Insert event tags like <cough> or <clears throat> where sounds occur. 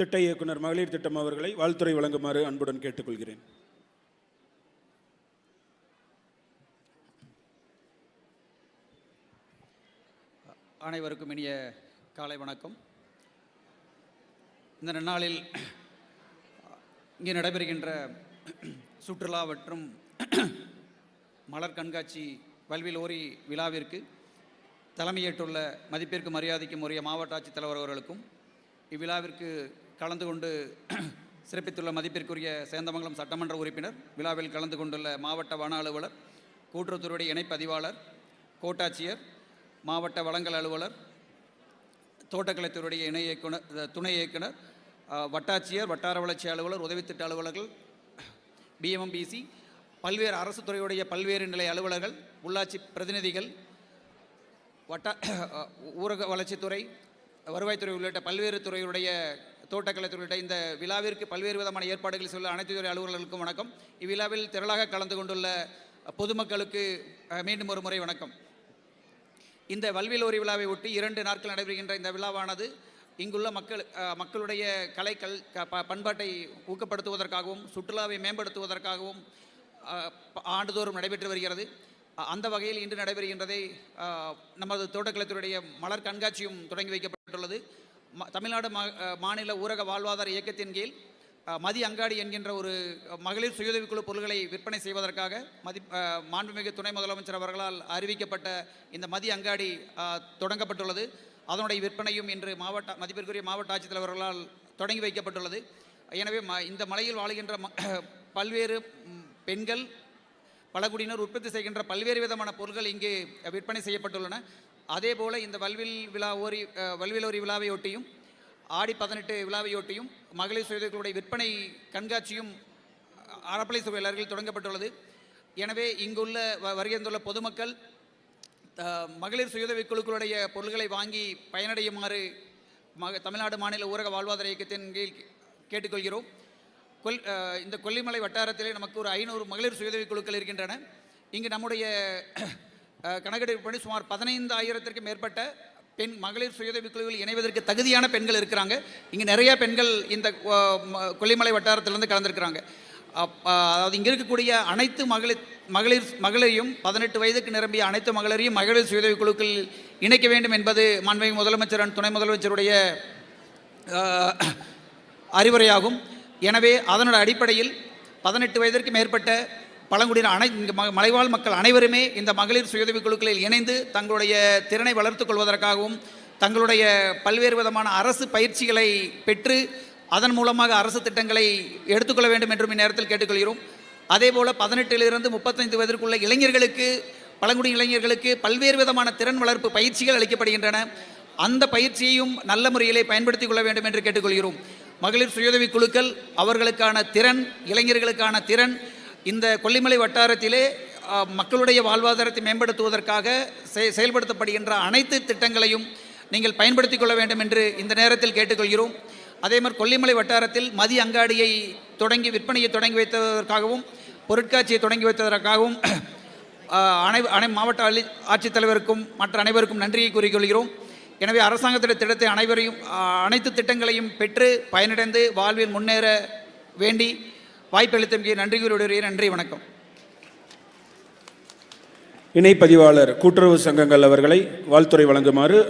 திட்ட இயக்குனர் மகளிர் திட்டம் அவர்களை வாழ்த்துறை வழங்குமாறு அன்புடன் கேட்டுக்கொள்கிறேன். அனைவருக்கும் இனிய காலை வணக்கம். இந்த நன்னாளில் இங்கே நடைபெறுகின்ற சுற்றுலா மற்றும் மலர் கண்காட்சி பல்வில் ஓரி விழாவிற்கு தலைமையேற்றுள்ள மதிப்பிற்கு மரியாதைக்கும் உரிய மாவட்ட ஆட்சித்தலைவர் அவர்களுக்கும் இவ்விழாவிற்கு கலந்து கொண்டு <clears throat> சிறப்பித்துள்ள மதிப்பிற்குரிய சேந்தமங்கலம் சட்டமன்ற உறுப்பினர் விழாவில் கலந்து கொண்டுள்ள மாவட்ட வன அலுவலர் கூட்டுறவுத்துறையுடைய இணைப்பதிவாளர் கோட்டாட்சியர் மாவட்ட வளங்கள் அலுவலர் தோட்டக்கலைத்துறையுடைய இணை இயக்குனர் துணை இயக்குனர் வட்டாட்சியர் வட்டார வளர்ச்சி அலுவலர் உதவித்திட்ட அலுவலர்கள் பிஎம்எம்பிசி பல்வேறு அரசு துறையுடைய பல்வேறு நிலை அலுவலர்கள் உள்ளாட்சி பிரதிநிதிகள் வட்ட ஊரக வளர்ச்சித்துறை வருவாய்த்துறை உள்ளிட்ட பல்வேறு துறையுடைய தோட்டக்கலைத்துறை இந்த விழாவிற்கு பல்வேறு விதமான ஏற்பாடுகள் சொல்ல அனைத்து துறை அலுவலர்களுக்கும் வணக்கம். இவ்விழாவில் திரளாக கலந்து கொண்டுள்ள பொதுமக்களுக்கு மீண்டும் ஒரு முறை வணக்கம். இந்த வல்விலோரி விழாவை ஒட்டி இரண்டு நாட்கள் நடைபெறுகின்ற இந்த விழாவானது இங்குள்ள மக்கள் மக்களுடைய கலை கல் ப- பண்பாட்டை ஊக்கப்படுத்துவதற்காகவும் சுற்றுலாவை மேம்படுத்துவதற்காகவும் ப- ஆண்டுதோறும் நடைபெற்று வருகிறது. அந்த வகையில் இன்று நடைபெறுகின்றதை நமது தோட்டக்கலைத்துறையுடைய மலர் கண்காட்சியும் தொடங்கி வைக்கப்பட்டுள்ளது. தமிழ்நாடு மா மாநில ஊரக வாழ்வாதார இயக்கத்தின் கீழ் மதி அங்காடி என்கின்ற ஒரு மகளிர் சுயுதவிக்குழு பொருட்களை விற்பனை செய்வதற்காக மதி மாண்புமிகு துணை முதலமைச்சர் அவர்களால் அறிவிக்கப்பட்ட இந்த மதி அங்காடி தொடங்கப்பட்டுள்ளது. அதனுடைய விற்பனையும் இன்று மாவட்ட மதிப்பிற்குரிய மாவட்ட ஆட்சித்தலைவர்களால் தொடங்கி வைக்கப்பட்டுள்ளது. எனவே ம இந்த மலையில் வாழுகின்ற ம <clears throat> பல்வேறு பெண்கள் பழங்குடியினர் உற்பத்தி செய்கின்ற பல்வேறு விதமான பொருட்கள் இங்கு விற்பனை செய்யப்பட்டுள்ளன. அதே போல் இந்த வல்வில் விழா ஓரி வல்விலோரி விழாவையொட்டியும் ஆடி பதினெட்டு விழாவையொட்டியும் மகளிர் சுயதொழில்களுடைய விற்பனை கண்காட்சியும் அறப்பளை சுவையாளர்கள் தொடங்கப்பட்டுள்ளது. எனவே இங்குள்ள வ- வருகின்றுள்ள பொதுமக்கள் மகளிர் சுயதவி குழுக்களுடைய பொருட்களை வாங்கி பயனடையுமாறு மக தமிழ்நாடு மாநில ஊரக வாழ்வாதார இயக்கத்தின் கீழ் கேட்டுக்கொள்கிறோம். கொல் இந்த கொல்லிமலை வட்டாரத்திலே நமக்கு ஒரு ஐநூறு மகளிர் சுயதவி குழுக்கள் இருக்கின்றன. இங்கு நம்முடைய கணக்கெடுப்பு கணக்கெடுப்புப்படி சுமார் பதினைந்தாயிரத்திற்கும் மேற்பட்ட பெண் மகளிர் சுயதவி குழுவில் இணைவதற்கு தகுதியான பெண்கள் இருக்கிறாங்க. இங்கே நிறைய பெண்கள் இந்த கொல்லிமலை வட்டாரத்திலிருந்து கலந்துருக்கிறாங்க. அப்- அதாவது இங்கே இருக்கக்கூடிய அனைத்து மகளிர் மகளிர் மகளிரையும் பதினெட்டு வயதுக்கு நிரம்பிய அனைத்து மகளிரையும் மகளிர் சுயதவி குழுக்கள் இணைக்க வேண்டும் என்பது மாண்புமிகு முதலமைச்சர் துணை முதலமைச்சருடைய அறிவுரையாகும். எனவே அதனோட அடிப்படையில் பதினெட்டு வயதிற்கு மேற்பட்ட பழங்குடியினர் அனை ம- மலைவாழ் மக்கள் அனைவருமே இந்த மகளிர் சுயதவி குழுக்களில் இணைந்து தங்களுடைய திறனை வளர்த்து கொள்வதற்காகவும் தங்களுடைய பல்வேறு விதமான அரசு பயிற்சிகளை பெற்று அதன் மூலமாக அரசு திட்டங்களை எடுத்துக்கொள்ள வேண்டும் என்றும் இந்நேரத்தில் கேட்டுக்கொள்கிறோம். அதேபோல் பதினெட்டிலிருந்து முப்பத்தைந்து வயதிற்குள்ள இளைஞர்களுக்கு பழங்குடி இளைஞர்களுக்கு பல்வேறு விதமான திறன் வளர்ப்பு பயிற்சிகள் அளிக்கப்படுகின்றன. அந்த பயிற்சியையும் நல்ல முறையிலே பயன்படுத்திக் கொள்ள வேண்டும் என்று கேட்டுக்கொள்கிறோம். மகளிர் சுயுதவி குழுக்கள் அவர்களுக்கான திறன் இளைஞர்களுக்கான திறன் இந்த கொல்லிமலை வட்டாரத்திலே மக்களுடைய வாழ்வாதாரத்தை மேம்படுத்துவதற்காக செ- செயல்படுத்தப்படுகின்ற அனைத்து திட்டங்களையும் நீங்கள் பயன்படுத்திக் கொள்ள வேண்டும் என்று இந்த நேரத்தில் கேட்டுக்கொள்கிறோம். அதே மாதிரி கொல்லிமலை வட்டாரத்தில் மதி அங்காடியை தொடங்கி விற்பனையை தொடங்கி வைத்ததற்காகவும் பொருட்காட்சியை தொடங்கி வைத்ததற்காகவும் அனை அனை மாவட்ட ஆட்சித்தலைவருக்கும் மற்ற அனைவருக்கும் நன்றியை கூறிக்கொள்கிறோம். எனவே அரசாங்கத்துடைய திட்டத்தை அனைவரையும் அனைத்து திட்டங்களையும் பெற்று பயனடைந்து வாழ்வில் முன்னேற வேண்டி வாய்ப்பளித்தமைக்கு நன்றி நன்றி வணக்கம். இணைப்பதிவாளர் கூட்டுறவு சங்கங்கள் அவர்களை வாழ்த்துறை வழங்குமாறு